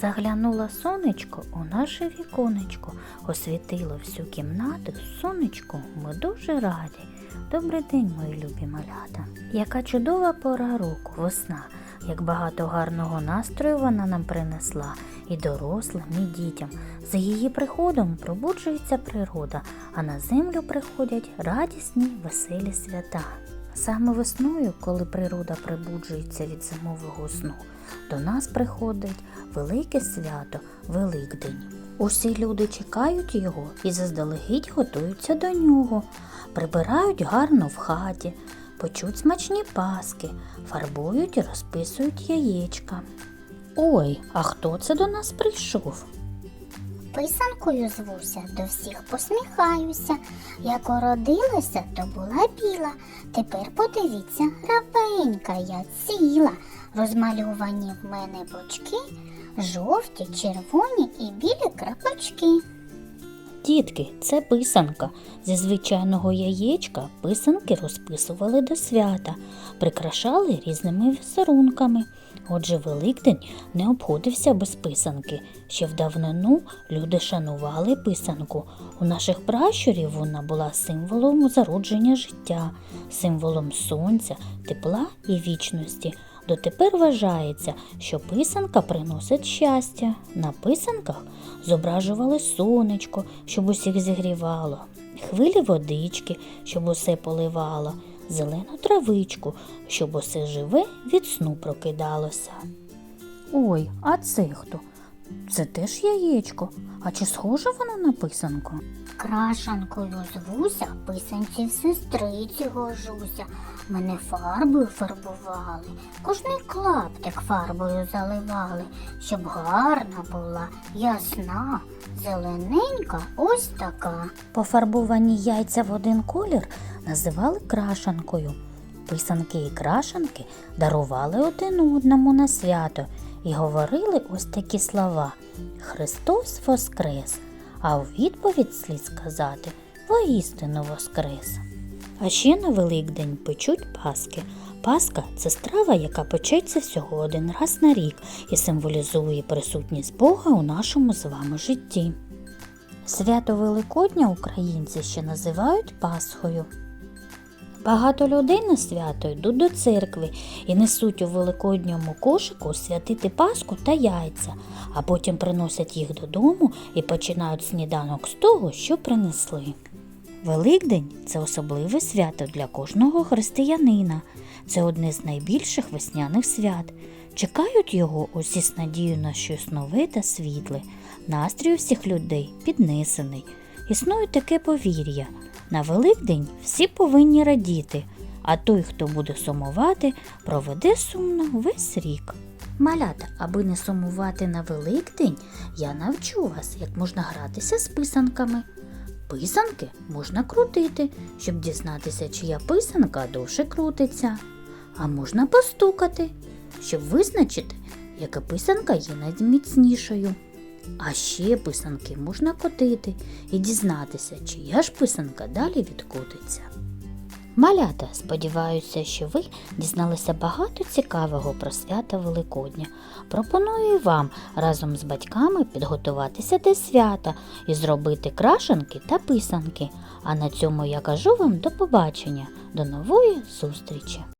Заглянуло сонечко у наше віконечко, освітило всю кімнату. Сонечко, ми дуже раді. Добрий день, мої любі малята. Яка чудова пора року, весна. Як багато гарного настрою вона нам принесла і дорослим, і дітям. За її приходом пробуджується природа, а на землю приходять радісні, веселі свята. Саме весною, коли природа прибуджується від зимового сну, до нас приходить велике свято Великдень. Усі люди чекають його і заздалегідь готуються до нього, прибирають гарно в хаті, печуть смачні паски, фарбують і розписують яєчка. Ой, а хто це до нас прийшов? Писанкою звуся, до всіх посміхаюся. Як уродилася, то була біла. Тепер подивіться, гравенька я ціла. Розмальовані в мене бочки, жовті, червоні і білі крапочки. Дітки, це писанка. Зі звичайного яєчка писанки розписували до свята, прикрашали різними візерунками. Отже, Великдень не обходився без писанки. Ще в давнину люди шанували писанку. У наших пращурів вона була символом зародження життя, символом сонця, тепла і вічності. Дотепер вважається, що писанка приносить щастя. На писанках зображували сонечко, щоб усіх зігрівало, хвилі водички, щоб усе поливало, зелену травичку, щоб усе живе від сну прокидалося. Ой, а це хто? Це теж яєчко. А чи схоже воно на писанку? Крашанкою звуся, писанці в сестриці гожуся. Мене фарбою фарбували, кожний клаптик фарбою заливали, щоб гарна була, ясна, зелененька, ось така. Пофарбовані яйця в один колір називали крашанкою. Писанки і крашанки дарували один одному на свято і говорили ось такі слова Христос Воскрес, а у відповідь слід сказати воістину Воскрес. А ще на Великдень печуть паски. Паска це страва, яка печеться всього один раз на рік і символізує присутність Бога у нашому з вами житті. Свято Великодня українці ще називають Пасхою. Багато людей на свято йдуть до церкви і несуть у великодньому кошику святити паску та яйця, а потім приносять їх додому і починають сніданок з того, що принесли. Великдень це особливе свято для кожного християнина. Це одне з найбільших весняних свят. Чекають його усі з надією на щось нове та світле. Настрій у всіх людей піднесений. Існує таке повір'я. На Великдень всі повинні радіти, а той, хто буде сумувати, проведе сумно весь рік. Малята, аби не сумувати на Великдень, я навчу вас, як можна гратися з писанками. Писанки можна крутити, щоб дізнатися, чия писанка довше крутиться. А можна постукати, щоб визначити, яка писанка є найміцнішою. А ще писанки можна котити і дізнатися, чия ж писанка далі відкотиться. Малята, сподіваюся, що ви дізналися багато цікавого про свято Великодня. Пропоную вам разом з батьками підготуватися до свята і зробити крашенки та писанки. А на цьому я кажу вам до побачення, до нової зустрічі!